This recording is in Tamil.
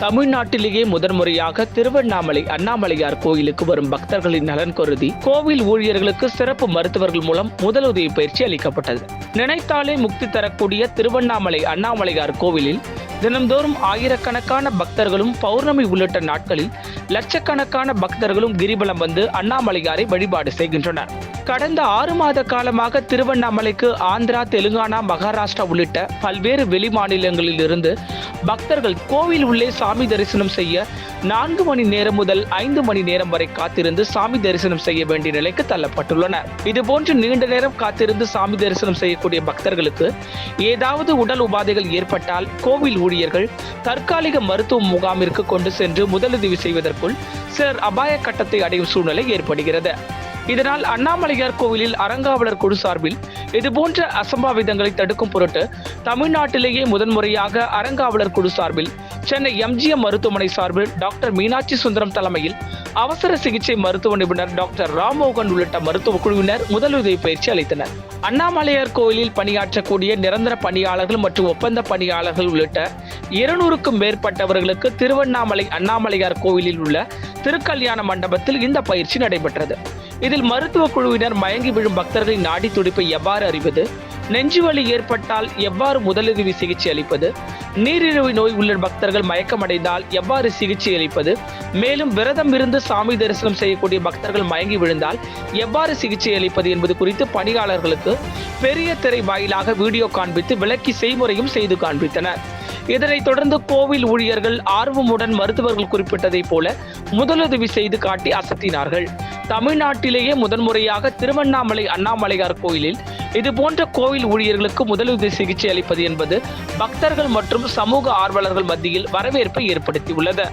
தமிழ்நாட்டிலேயே முதன்முறையாக திருவண்ணாமலை அண்ணாமலையார் கோயிலுக்கு வரும் பக்தர்களின் நலன் கருதி கோவில் ஊழியர்களுக்கு சிறப்பு மருத்துவர்கள் மூலம் முதலுதவி பயிற்சி அளிக்கப்பட்டது. நினைத்தாலே முக்தி தரக்கூடிய திருவண்ணாமலை அண்ணாமலையார் கோவிலில் தினம்தோறும் ஆயிரக்கணக்கான பக்தர்களும் பௌர்ணமி உள்ளிட்ட நாட்களில் லட்சக்கணக்கான பக்தர்களும் கிரிபலம் வந்து அண்ணாமலையாரை வழிபாடு செய்கின்றனர். கடந்த ஆறு மாத காலமாக திருவண்ணாமலைக்கு ஆந்திரா தெலுங்கானா மகாராஷ்டிரா உள்ளிட்ட பல்வேறு வெளி மாநிலங்களில் இருந்து பக்தர்கள் கோவில் உள்ளே சாமி தரிசனம் செய்ய நான்கு மணி நேரம் முதல் ஐந்து மணி நேரம் வரை காத்திருந்து சாமி தரிசனம் செய்ய வேண்டிய நிலைக்கு தள்ளப்பட்டுள்ளனர். இதுபோன்று நீண்ட நேரம் காத்திருந்து சாமி தரிசனம் செய்யக்கூடிய பக்தர்களுக்கு ஏதாவது உடல் உபாதைகள் ஏற்பட்டால் கோவில் ஊழியர்கள் தற்காலிக மருத்துவ முகாமிற்கு கொண்டு சென்று முதலுதவி செய்வதற்குள் சிலர் அபாய கட்டத்தை அடையும் சூழ்நிலை ஏற்படுகிறது. இதனால் அண்ணாமலையார் கோவிலில் அறங்காவலர் குழு சார்பில் இதுபோன்ற அசம்பாவிதங்களை தடுக்கும் பொருட்டு தமிழ்நாட்டிலேயே முதன்முறையாக அறங்காவலர் குழு சார்பில் சென்னை எம்ஜிஎம் மருத்துவமனை சார்பில் டாக்டர் மீனாட்சி சுந்தரம் தலைமையில் அவசர சிகிச்சை மருத்துவ நிபுணர் டாக்டர் ராம்மோகன் உள்ளிட்ட மருத்துவ குழுவினர் முதலுதவி பயிற்சி அளித்தனர். அண்ணாமலையார் கோயிலில் பணியாற்றக்கூடிய நிரந்தர பணியாளர்கள் மற்றும் ஒப்பந்த பணியாளர்கள் உள்ளிட்ட இருநூறுக்கும் மேற்பட்டவர்களுக்கு திருவண்ணாமலை அண்ணாமலையார் கோவிலில் உள்ள திருக்கல்யாண மண்டபத்தில் இந்த பயிற்சி நடைபெற்றது. இதில் மருத்துவ குழுவினர் மயங்கி விழும் பக்தர்களின் நாடி துடிப்பை எவ்வாறு அறிவது? நெஞ்சுவலி ஏற்பட்டால் எவ்வாறு முதலுதவி சிகிச்சை அளிப்பது? நீரிழிவு நோய் உள்ள பக்தர்கள் மயக்கமடைந்தால் எவ்வாறு சிகிச்சை அளிப்பது? மேலும் விரதம் இருந்து சாமி தரிசனம் செய்யக்கூடிய பக்தர்கள் மயங்கி விழுந்தால் எவ்வாறு சிகிச்சை அளிப்பது என்பது குறித்து பணியாளர்களுக்கு பெரிய திரை வாயிலாக வீடியோ காண்பித்து விளக்கி செய்முறையும் செய்து காண்பித்தனர். இதனைத் தொடர்ந்து கோவில் ஊழியர்கள் ஆர்வமுடன் மருத்துவர்கள் குறிப்பிட்டதைப் போல முதலுதவி செய்து காட்டி அசத்தினார்கள். தமிழ்நாட்டிலேயே முதன்முறையாக திருவண்ணாமலை அண்ணாமலையார் கோயிலில் இது போன்ற கோவில் ஊழியர்களுக்கு முதலுதவி சிகிச்சை அளிப்பது என்பது பக்தர்கள் மற்றும் சமூக ஆர்வலர்கள் மத்தியில் வரவேற்பை ஏற்படுத்தியுள்ளது.